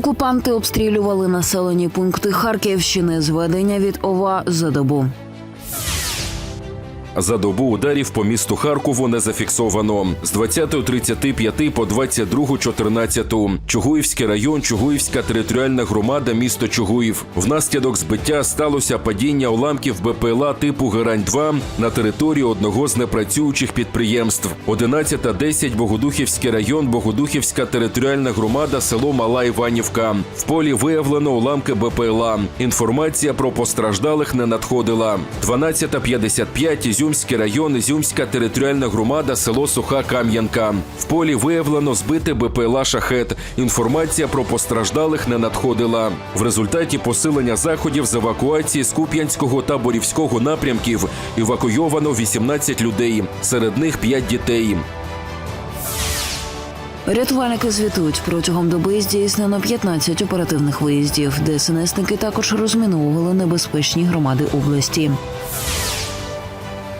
Окупанти обстрілювали населені пункти Харківщини. Зведення від ОВА за добу. За добу ударів по місту Харкову не зафіксовано. З 20.35 по 22.14. Чугуївський район, Чугуївська територіальна громада, місто Чугуїв. Внаслідок збиття сталося падіння уламків БПЛА типу Герань-2 на території одного з непрацюючих підприємств. 11.10 Богодухівський район, Богодухівська територіальна громада, село Мала Іванівка. В полі виявлено уламки БПЛА. Інформація про постраждалих не надходила. 12.55 Ізюмський район, Ізюмська територіальна громада, село Суха Кам'янка. В полі виявлено збите БПЛА шахет. Інформація про постраждалих не надходила. В результаті посилення заходів з евакуації з Куп'янського та Борівського напрямків евакуйовано 18 людей. Серед них 5 дітей. Рятувальники звітують протягом доби здійснено 15 оперативних виїздів. ДСНСники також розміновували небезпечні громади області.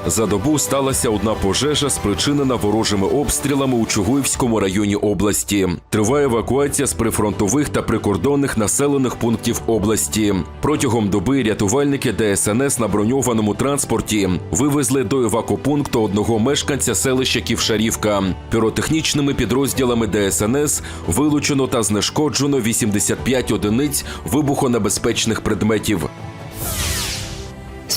За добу сталася одна пожежа, спричинена ворожими обстрілами у Чугуївському районі області. Триває евакуація з прифронтових та прикордонних населених пунктів області. Протягом доби рятувальники ДСНС на броньованому транспорті вивезли до евакопункту одного мешканця селища Ківшарівка. Піротехнічними підрозділами ДСНС вилучено та знешкоджено 85 одиниць вибухонебезпечних предметів.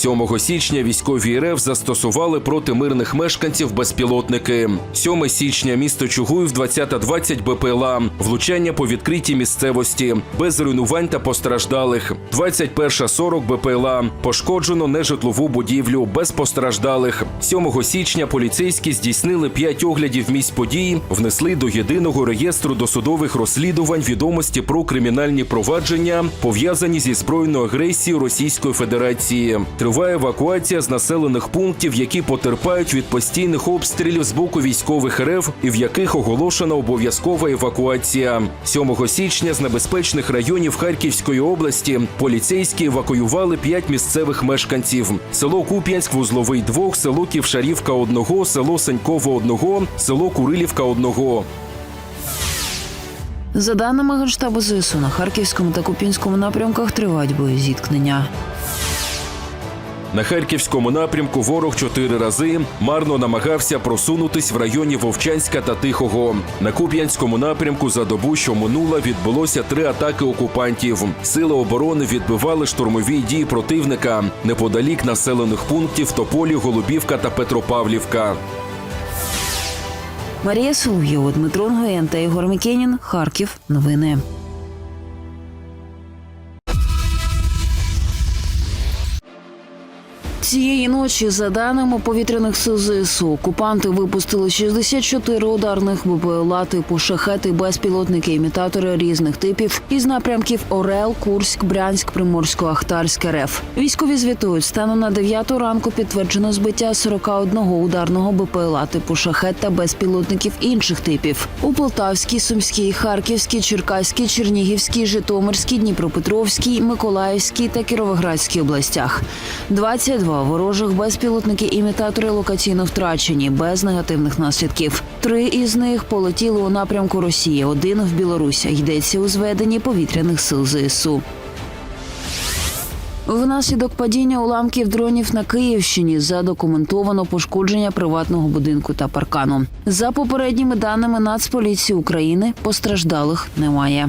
7 січня військові РФ застосували проти мирних мешканців безпілотники. 7 січня місто Чугуїв 20-20 БПЛА. Влучання по відкритій місцевості без руйнувань та постраждалих. 21-40 БПЛА. Пошкоджено нежитлову будівлю без постраждалих. 7 січня поліцейські здійснили 5 оглядів місць події, внесли до єдиного реєстру досудових розслідувань відомості про кримінальні провадження, пов'язані зі збройною агресією Російської Федерації. Триває евакуація з населених пунктів, які потерпають від постійних обстрілів з боку військових РФ і в яких оголошена обов'язкова евакуація. 7 січня з небезпечних районів Харківської області поліцейські евакуювали п'ять місцевих мешканців: село Куп'янськ, вузловий двох, село Ківшарівка одного, село Саньково одного, село Курилівка одного. За даними Генштабу ЗСУ, на Харківському та Купінському напрямках тривають боєзіткнення. На харківському напрямку ворог чотири рази марно намагався просунутись в районі Вовчанська та Тихого. На Куп'янському напрямку за добу, що минула, відбулося три атаки окупантів. Сили оборони відбивали штурмові дії противника неподалік населених пунктів Тополі, Голубівка та Петропавлівка. Марія Соловйова, Дмитро Нгоєн та Ігор Мікенін. Харків. Новини. Цієї ночі, за даними повітряних сил ЗСУ, окупанти випустили 64 ударних БПЛА типу шахети, безпілотники, імітатори різних типів із напрямків Орел, Курськ, Брянськ, Приморсько-Ахтарськ, РФ. Військові звітують, станом на 9 ранку підтверджено збиття 41 ударного БПЛА типу шахет та безпілотників інших типів у Полтавській, Сумській, Харківській, Черкаській, Чернігівській, Житомирській, Дніпропетровській, Миколаївській та Кіровоградській областях. 22 ворожих безпілотники імітатори локаційно втрачені без негативних наслідків. Три із них полетіли у напрямку Росії, один в Білорусь. Йдеться у зведенні повітряних сил ЗСУ. Внаслідок падіння уламків дронів на Київщині задокументовано пошкодження приватного будинку та паркану. За попередніми даними Нацполіції України постраждалих немає.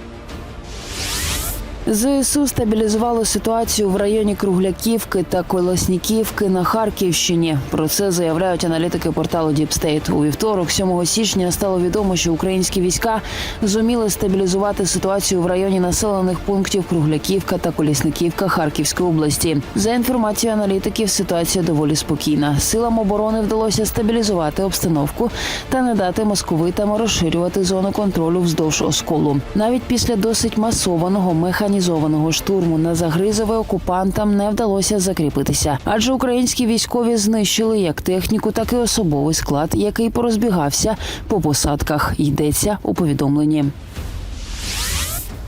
ЗСУ стабілізували ситуацію в районі Кругляківки та Колосніківки на Харківщині. Про це заявляють аналітики порталу Діпстейт. У вівторок, 7 січня, стало відомо, що українські війська зуміли стабілізувати ситуацію в районі населених пунктів Кругляківка та Колісниківка Харківської області. За інформацією аналітиків, ситуація доволі спокійна. Силам оборони вдалося стабілізувати обстановку та не дати московитам розширювати зону контролю вздовж осколу. Навіть після досить масованого механізації організованого штурму на Загризове окупантам не вдалося закріпитися, адже українські військові знищили як техніку, так і особовий склад, який порозбігався по посадках. Йдеться у повідомленні.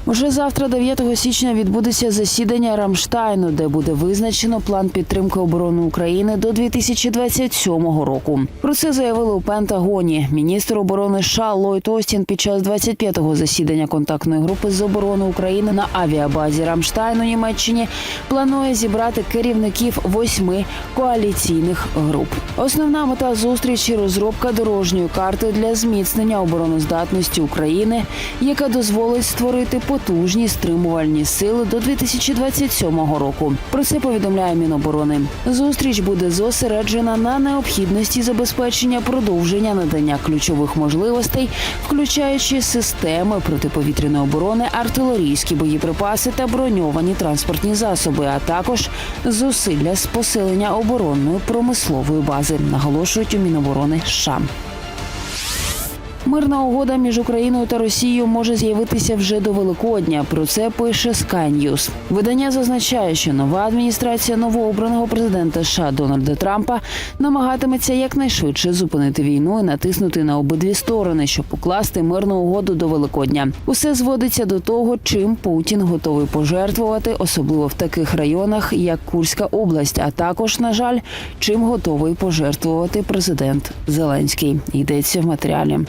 Уже завтра, 9 січня, відбудеться засідання Рамштайну, де буде визначено план підтримки оборони України до 2027 року. Про це заявили у Пентагоні. Міністр оборони США Ллойд Остін під час 25-го засідання контактної групи з оборони України на авіабазі Рамштайн у Німеччині планує зібрати керівників восьми коаліційних груп. Основна мета зустрічі розробка дорожньої карти для зміцнення обороноздатності України, яка дозволить створити потужні стримувальні сили до 2027 року. Про це повідомляє Міноборони. Зустріч буде зосереджена на необхідності забезпечення продовження надання ключових можливостей, включаючи системи протиповітряної оборони, артилерійські боєприпаси та броньовані транспортні засоби, а також зусилля з посилення оборонної промислової бази, наголошують у Міноборони США. Мирна угода між Україною та Росією може з'явитися вже до Великодня. Про це пише Sky News. Видання зазначає, що нова адміністрація новообраного президента США Дональда Трампа намагатиметься якнайшвидше зупинити війну і натиснути на обидві сторони, щоб укласти мирну угоду до Великодня. Усе зводиться до того, чим Путін готовий пожертвувати, особливо в таких районах, як Курська область, а також, на жаль, чим готовий пожертвувати президент Зеленський. Йдеться в матеріалі.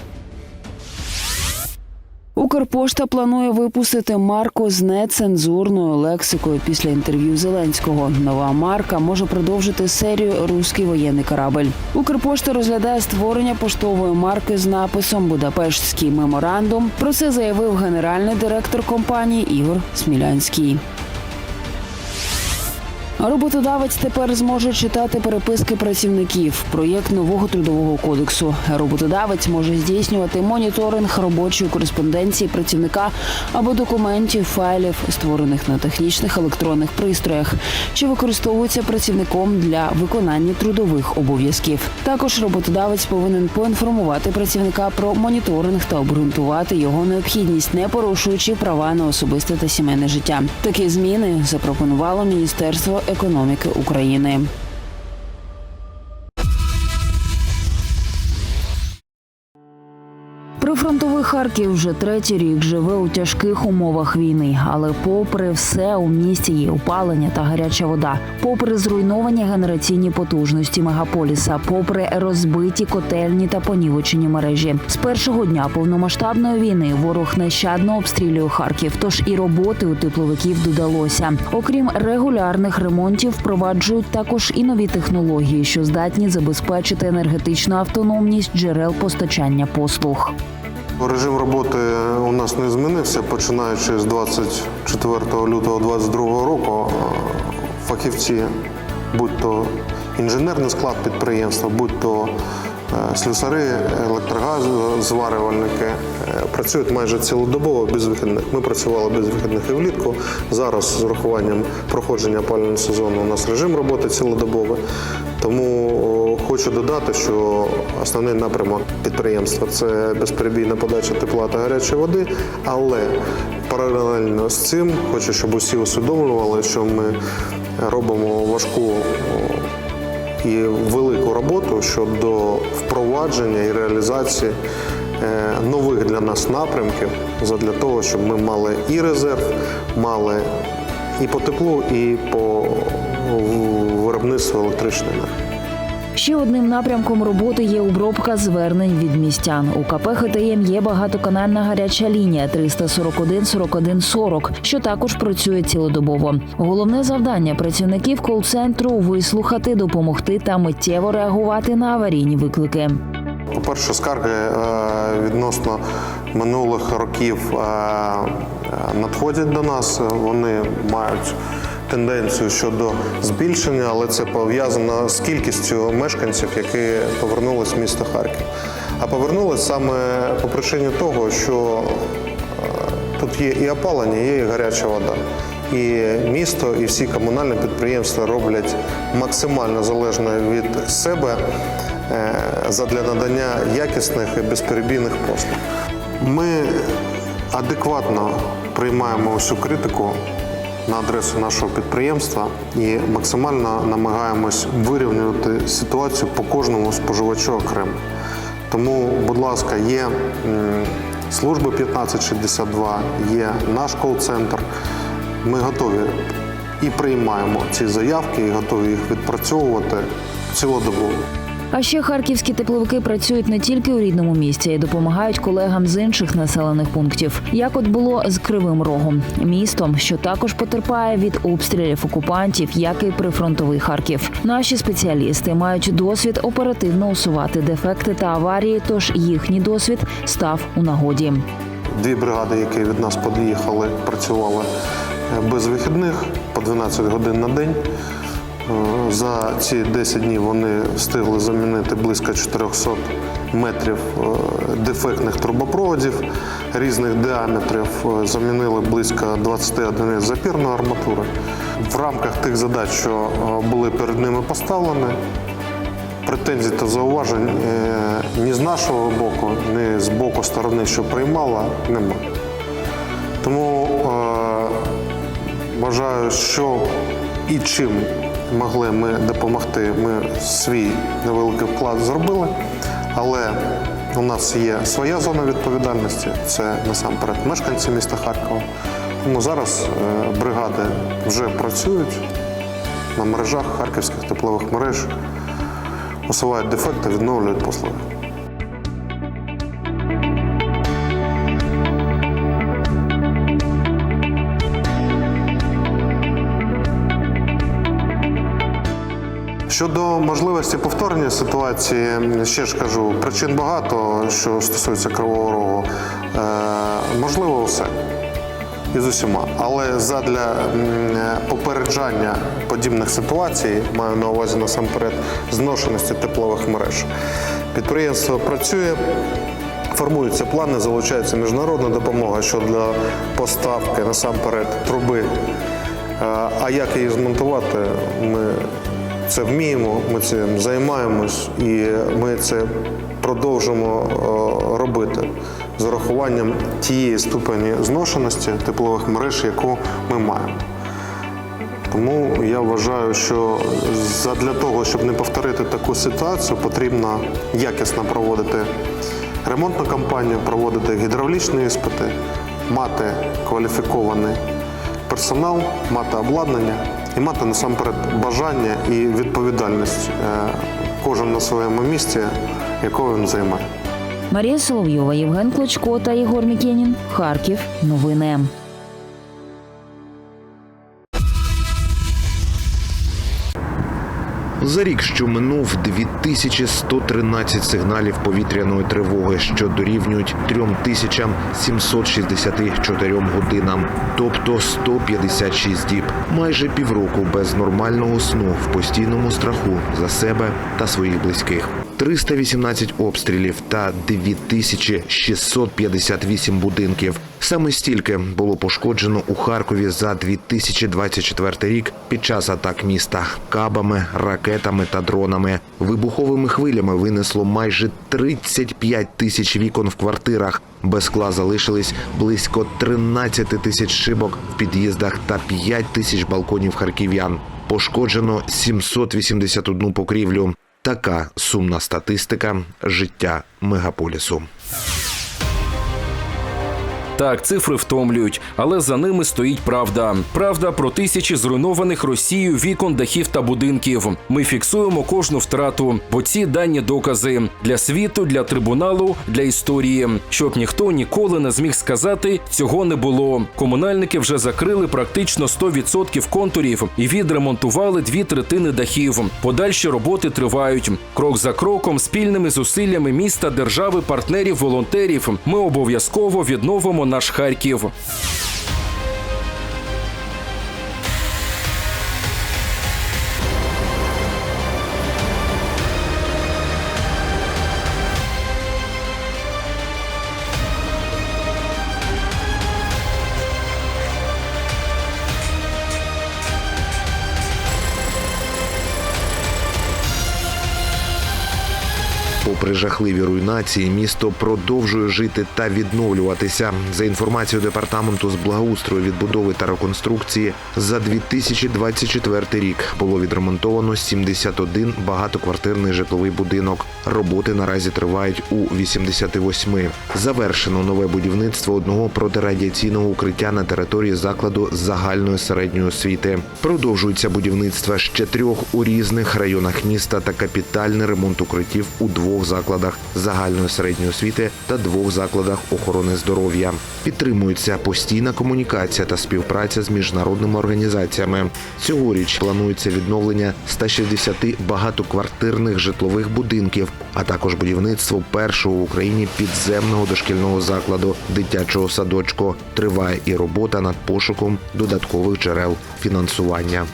Укрпошта планує випустити марку з нецензурною лексикою після інтерв'ю Зеленського. Нова марка може продовжити серію Руський воєнний корабель. Укрпошта розглядає створення поштової марки з написом Будапештський меморандум. Про це заявив генеральний директор компанії Ігор Смілянський. Роботодавець тепер зможе читати переписки працівників. Проєкт нового трудового кодексу. Роботодавець може здійснювати моніторинг робочої кореспонденції працівника або документів, файлів, створених на технічних електронних пристроях, що використовуються працівником для виконання трудових обов'язків. Також роботодавець повинен поінформувати працівника про моніторинг та обґрунтувати його необхідність, не порушуючи права на особисте та сімейне життя. Такі зміни запропонувало Міністерство економіки України. Харків вже третій рік живе у тяжких умовах війни, але попри все у місті є опалення та гаряча вода, попри зруйновані генераційні потужності мегаполіса, попри розбиті котельні та понівечені мережі. З першого дня повномасштабної війни ворог нещадно обстрілює Харків. Тож і роботи у тепловиків додалося. Окрім регулярних ремонтів, впроваджують також і нові технології, що здатні забезпечити енергетичну автономність джерел постачання послуг. Режим роботи у нас не змінився. Починаючи з 24 лютого 2022 року, фахівці, будь то інженерний склад підприємства, будь то е, слюсари, електрогаззварювальники, е, працюють майже цілодобово без вихідних. Ми працювали без вихідних і влітку. Зараз з урахуванням проходження опалювального сезону у нас режим роботи цілодобовий. Тому хочу додати, що основний напрямок підприємства це безперебійна подача тепла та гарячої води, але паралельно з цим хочу, щоб усі усвідомлювали, що ми робимо важку і велику роботу щодо впровадження і реалізації е, нових для нас напрямків для того, щоб ми мали і резерв, мали і по теплу, і по виробництву електричної енергії. Ще одним напрямком роботи є обробка звернень від містян. У КП ХТМ є багатоканальна гаряча лінія 341 41 40, що також працює цілодобово. Головне завдання працівників кол-центру вислухати, допомогти та миттєво реагувати на аварійні виклики. По-перше, скарги е, відносно минулих років е, е, надходять до нас. Вони мають тенденцію щодо збільшення, але це пов'язано з кількістю мешканців, які повернулись в місто Харків. А повернулись саме по причині того, що е, тут є і опалення, є і гаряча вода. І місто, і всі комунальні підприємства роблять максимально залежно від себе е, задля надання якісних і безперебійних послуг. Ми адекватно приймаємо усю критику на адресу нашого підприємства і максимально намагаємось вирівнювати ситуацію по кожному споживачу окремо. Тому, будь ласка, є м, служба 1562, є наш кол-центр. Ми готові і приймаємо ці заявки, і готові їх відпрацьовувати цілодобово. А ще харківські тепловики працюють не тільки у рідному місті, й допомагають колегам з інших населених пунктів. Як от було з Кривим Рогом, містом, що також потерпає від обстрілів окупантів, як і прифронтовий Харків. Наші спеціалісти мають досвід оперативно усувати дефекти та аварії, тож їхній досвід став у нагоді. Дві бригади, які від нас під'їхали, працювали е, без вихідних по 12 годин на день. Е, За ці 10 днів вони встигли замінити близько 400 метрів е, дефектних трубопроводів різних діаметрів. Е, Замінили близько 20 одиниць запірної арматури. В рамках тих задач, що були перед ними поставлені, претензій та зауважень ні з нашого боку, ні з боку сторони, що приймала, нема. Тому вважаю, що і чим могли ми допомогти, ми свій невеликий вклад зробили. Але у нас є своя зона відповідальності, це насамперед мешканці міста Харкова. Тому зараз е, бригади вже працюють на мережах харківських теплових мереж усувають дефекти, відновлюють послуги. Щодо можливості повторення ситуації, ще ж кажу, причин багато, що стосується кривого рогу. Е, можливо, все і з усіма. Але задля попереджання подібних ситуацій, маю на увазі насамперед зношеності теплових мереж. Підприємство працює, формуються плани, залучається міжнародна допомога щодо поставки насамперед труби. Е, А як її змонтувати, ми це вміємо, ми цим займаємось і ми це продовжимо е, робити з урахуванням тієї ступені зношеності теплових мереж, яку ми маємо. Тому я вважаю, що для того, щоб не повторити таку ситуацію, потрібно якісно проводити ремонтну кампанію, проводити гідравлічні іспити, мати кваліфікований персонал, мати обладнання і мати насамперед бажання і відповідальність е, кожен на своєму місці, якого він займає. Марія Соловйова, Євген Клочко та Єгор Мікенін. Харків. Новини. За рік, що минув 2113 сигналів повітряної тривоги, що дорівнюють 3764 годинам, тобто 156 діб, майже півроку без нормального сну в постійному страху за себе та своїх близьких. 318 обстрілів та 2658 будинків. Саме стільки було пошкоджено у Харкові за 2024 рік під час атак міста кабами, ракетами та дронами. Вибуховими хвилями винесло майже 35 тисяч вікон в квартирах. Без скла залишились близько 13 тисяч шибок в під'їздах та 5 тисяч балконів харків'ян. Пошкоджено 781 покрівлю. Така сумна статистика життя мегаполісу. Так, цифри втомлюють, але за ними стоїть правда. Правда про тисячі зруйнованих Росією вікон, дахів та будинків. Ми фіксуємо кожну втрату, бо ці дані докази для світу, для трибуналу, для історії, щоб ніхто ніколи не зміг сказати, цього не було. Комунальники вже закрили практично 100% контурів і відремонтували дві третини дахів. Подальші роботи тривають. Крок за кроком, спільними зусиллями міста, держави, партнерів, волонтерів. Ми обов'язково відновимо наш Харків. Попри жахливі руйнації, місто продовжує жити та відновлюватися. За інформацією департаменту з благоустрою, відбудови та реконструкції, за 2024 рік було відремонтовано 71 багатоквартирний житловий будинок. Роботи наразі тривають у 88. Завершено нове будівництво одного протирадіаційного укриття на території закладу загальної середньої освіти. Продовжується будівництво ще трьох у різних районах міста та капітальний ремонт укриттів у двох закладах загальної середньої освіти та двох закладах охорони здоров'я. Підтримується постійна комунікація та співпраця з міжнародними організаціями. Цьогоріч планується відновлення 160 багатоквартирних житлових будинків, а також будівництво першого в Україні підземного дошкільного закладу дитячого садочку. Триває і робота над пошуком додаткових джерел фінансування.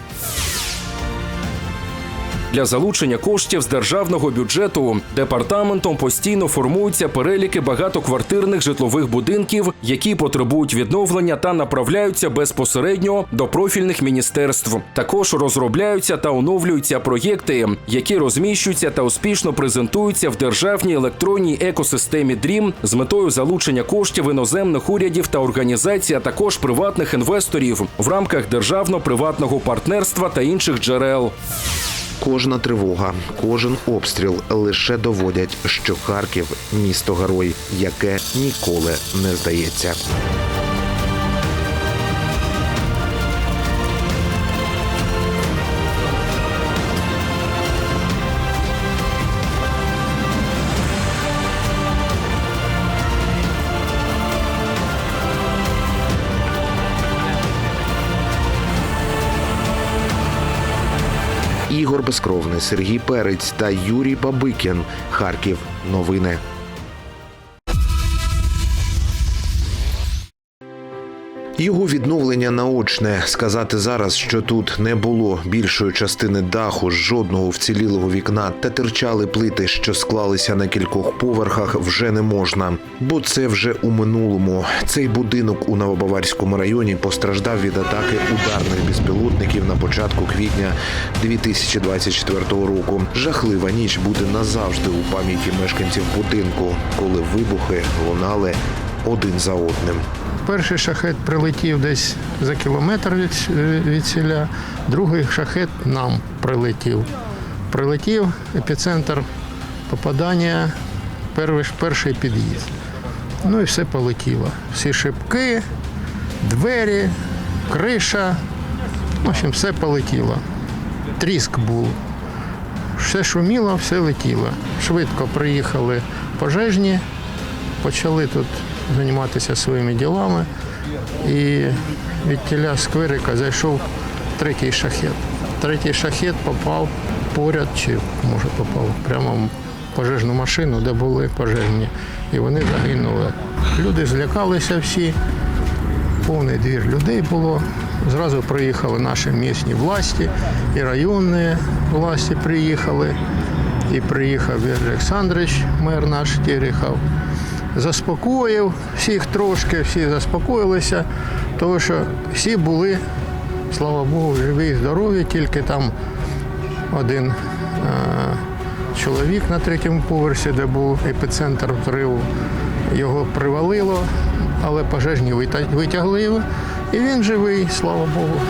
Для залучення коштів з державного бюджету департаментом постійно формуються переліки багатоквартирних житлових будинків, які потребують відновлення та направляються безпосередньо до профільних міністерств. Також розробляються та оновлюються проєкти, які розміщуються та успішно презентуються в державній електронній екосистемі DREAM з метою залучення коштів іноземних урядів та організацій, а також приватних інвесторів в рамках державно-приватного партнерства та інших джерел. Кожна тривога, кожен обстріл лише доводять, що Харків місто герой, яке ніколи не здається. Ігор Безкровний, Сергій Перець та Юрій Бабикін. Харків. Новини. Його відновлення наочне. Сказати зараз, що тут не було більшої частини даху, жодного вцілілого вікна та терчали плити, що склалися на кількох поверхах, вже не можна. Бо це вже у минулому. Цей будинок у Новобаварському районі постраждав від атаки ударних безпілотників на початку квітня 2024 року. Жахлива ніч буде назавжди у пам'яті мешканців будинку, коли вибухи лунали один за одним. Перший шахет прилетів десь за кілометр від, від селя, другий шахет нам прилетів. Прилетів епіцентр попадання, перший, перший під'їзд. Ну і все полетіло. Всі шибки, двері, криша. В общем, все полетіло. Тріск був. Все шуміло, все летіло. Швидко приїхали пожежні, почали тут займатися своїми ділами. І від тіля скверика зайшов третій шахет. Третій шахет попав поряд, чи може попав прямо в пожежну машину, де були пожежні. І вони загинули. Люди злякалися всі, повний двір людей було. Зразу приїхали наші місні власті, і районні власті приїхали. І приїхав Віктор Олександрович, мер наш Терехов заспокоїв всіх трошки, всі заспокоїлися, тому що всі були, слава Богу, живі і здорові, тільки там один е, чоловік на третьому поверсі, де був епіцентр взриву, його привалило, але пожежні витягли його, і він живий, слава Богу.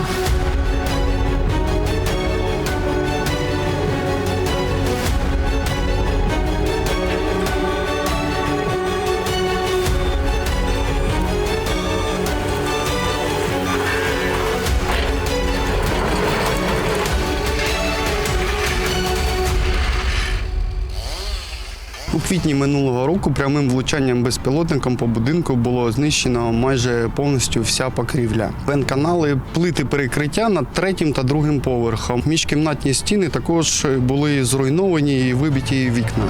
Квітні минулого року прямим влучанням безпілотником по будинку було знищено майже повністю вся покрівля. Венканали, плити перекриття над третім та другим поверхом. Міжкімнатні стіни також були зруйновані і вибиті вікна.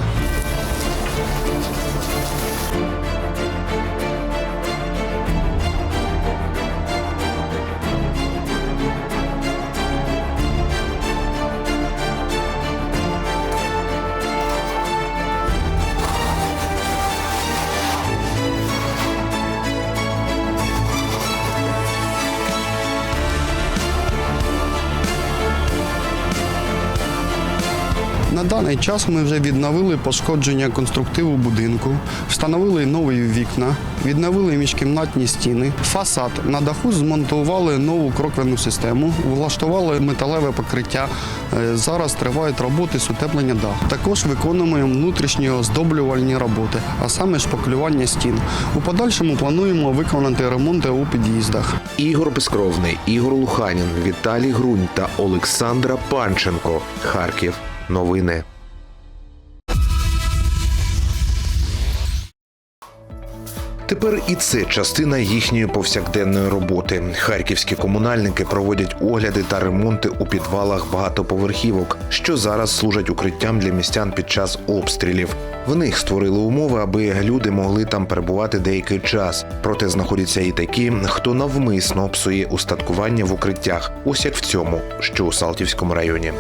Даний час ми вже відновили пошкодження конструктиву будинку, встановили нові вікна, відновили міжкімнатні стіни. Фасад на даху змонтували нову кроквенну систему, влаштували металеве покриття. Е, Зараз тривають роботи з утеплення даху. Також виконуємо внутрішні оздоблювальні роботи, а саме шпаклювання стін. У подальшому плануємо виконати ремонти у під'їздах. Ігор Безкровний, Ігор Луханін, Віталій Грунь та Олександра Панченко. Харків. Новини. Тепер і це частина їхньої повсякденної роботи. Харківські комунальники проводять огляди та ремонти у підвалах багатоповерхівок, що зараз служать укриттям для містян під час обстрілів. В них створили умови, аби люди могли там перебувати деякий час. Проте знаходяться і такі, хто навмисно псує устаткування в укриттях. Ось як в цьому, що у Салтівському районі.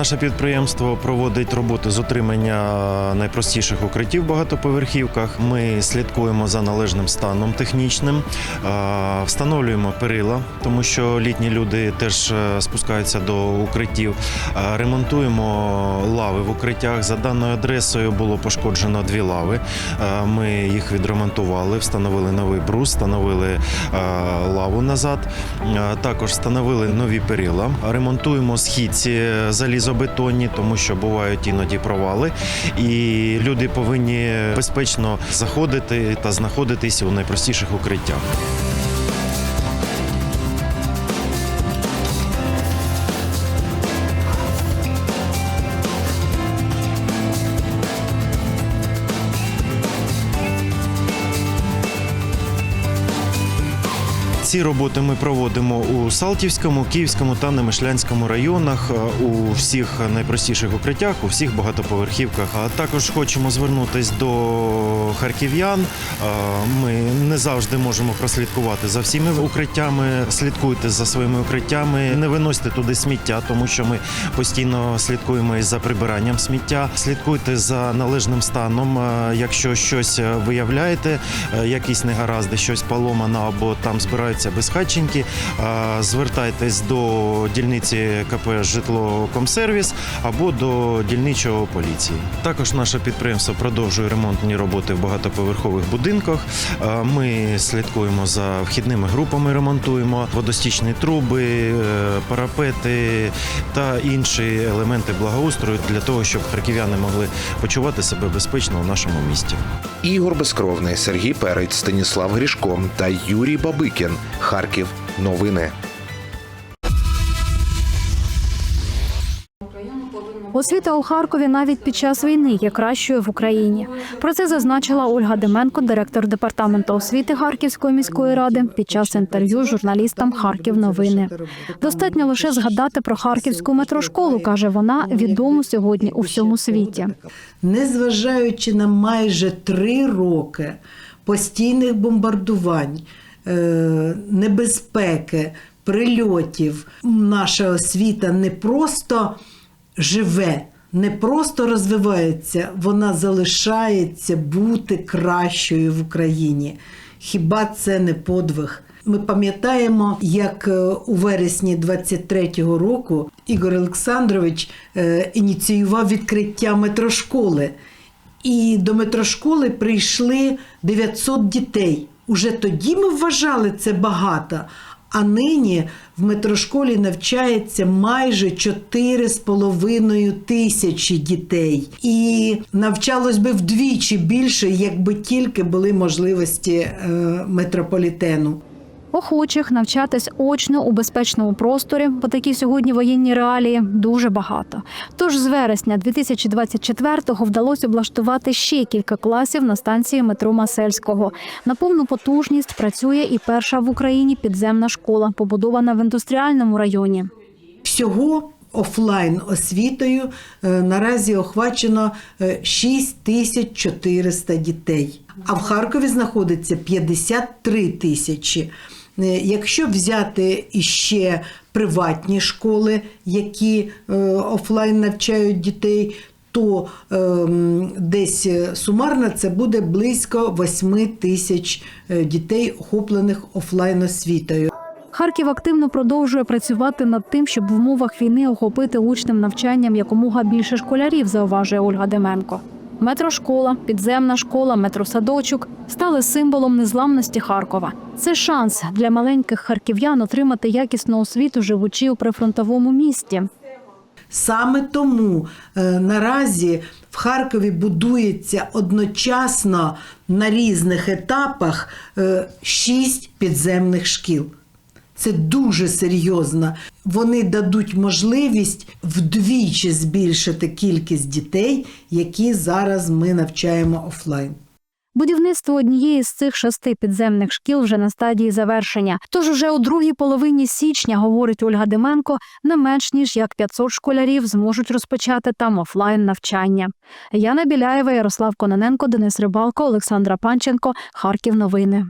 Наше підприємство проводить роботи з отримання найпростіших укриттів в багатоповерхівках. Ми слідкуємо за належним станом технічним, е, встановлюємо перила, тому що літні люди теж е, спускаються до укриттів. Е, Ремонтуємо лави в укриттях. За даною адресою було пошкоджено дві лави. Е, Ми їх відремонтували, встановили новий брус, встановили е, лаву назад. Е, Також встановили нові перила. Ремонтуємо східці залізобетонні, тому що бувають іноді провали, і люди повинні безпечно заходити та знаходитись у найпростіших укриттях. Ці роботи ми проводимо у Салтівському, Київському та Немишлянському районах е, у всіх найпростіших укриттях, у всіх багатоповерхівках. А також хочемо звернутися до харків'ян. Е, Ми не завжди можемо прослідкувати за всіми укриттями. Слідкуйте за своїми укриттями, не виносьте туди сміття, тому що ми постійно слідкуємо за прибиранням сміття. Слідкуйте за належним станом. Е, Якщо щось виявляєте, якісь негаразди, щось поломано або там збираються безхатченьки, е, звертайтесь до дільниці КП Житлокомсервіс або до дільничого поліції. Також наше підприємство продовжує ремонтні роботи в багатоповерхових будинках. Ми слідкуємо за вхідними групами, ремонтуємо водостічні труби, е, парапети та інші елементи благоустрою для того, щоб харків'яни могли почувати себе безпечно у нашому місті. Ігор Безкровний, Сергій Перець, Станіслав Грішко та Юрій Бабикін. Харків. Новини. Освіта у Харкові навіть під час війни є кращою в Україні. Про це зазначила Ольга Деменко, директор департаменту освіти Харківської міської ради, під час інтерв'ю журналістам Харків новини. Достатньо лише згадати про харківську метрошколу, каже вона, відому сьогодні у всьому світі. незважаючи на майже три роки постійних бомбардувань, небезпеки, прильотів, наша освіта не просто живе, не просто розвивається, вона залишається бути кращою в Україні. Хіба це не подвиг? Ми пам'ятаємо, як е, у вересні 23-го року Ігор Олександрович е, ініціював відкриття метрошколи. І до метрошколи прийшли 900 дітей. Уже тоді ми вважали це багато. А нині в метрошколі навчається майже 4,5 тисячі дітей. І навчалось би вдвічі більше, якби тільки були можливості е, метрополітену. Охочих навчатись очно у безпечному просторі, бо такі сьогодні воєнні реалії дуже багато. Тож з вересня 2024-го вдалося облаштувати ще кілька класів на станції метро Масельського. На повну потужність працює і перша в Україні підземна школа, побудована в індустріальному районі. Всього офлайн освітою е, наразі охвачено е, 6400 дітей. А в Харкові знаходиться 53 тисячі. Е, Якщо взяти іще приватні школи, які е, офлайн навчають дітей, то ем, десь сумарно це буде близько 8 тисяч е, дітей, охоплених офлайн освітою. Харків активно продовжує працювати над тим, щоб в умовах війни охопити учнем навчанням якомога більше школярів, зауважує Ольга Деменко. Метрошкола, підземна школа, метросадочок стали символом незламності Харкова. Це шанс для маленьких харків'ян отримати якісну освіту, живучи у прифронтовому місті. Саме тому е, наразі в Харкові будується одночасно на різних етапах е, шість підземних шкіл. Це дуже серйозно. Вони дадуть можливість вдвічі збільшити кількість дітей, які зараз ми навчаємо офлайн. Будівництво однієї з цих шести підземних шкіл вже на стадії завершення. Тож уже у другій половині січня, говорить Ольга Деменко, не менш ніж як 500 школярів зможуть розпочати там офлайн навчання. Яна Біляєва, Ярослав Кононенко, Денис Рибалко, Олександра Панченко. Харків. Новини.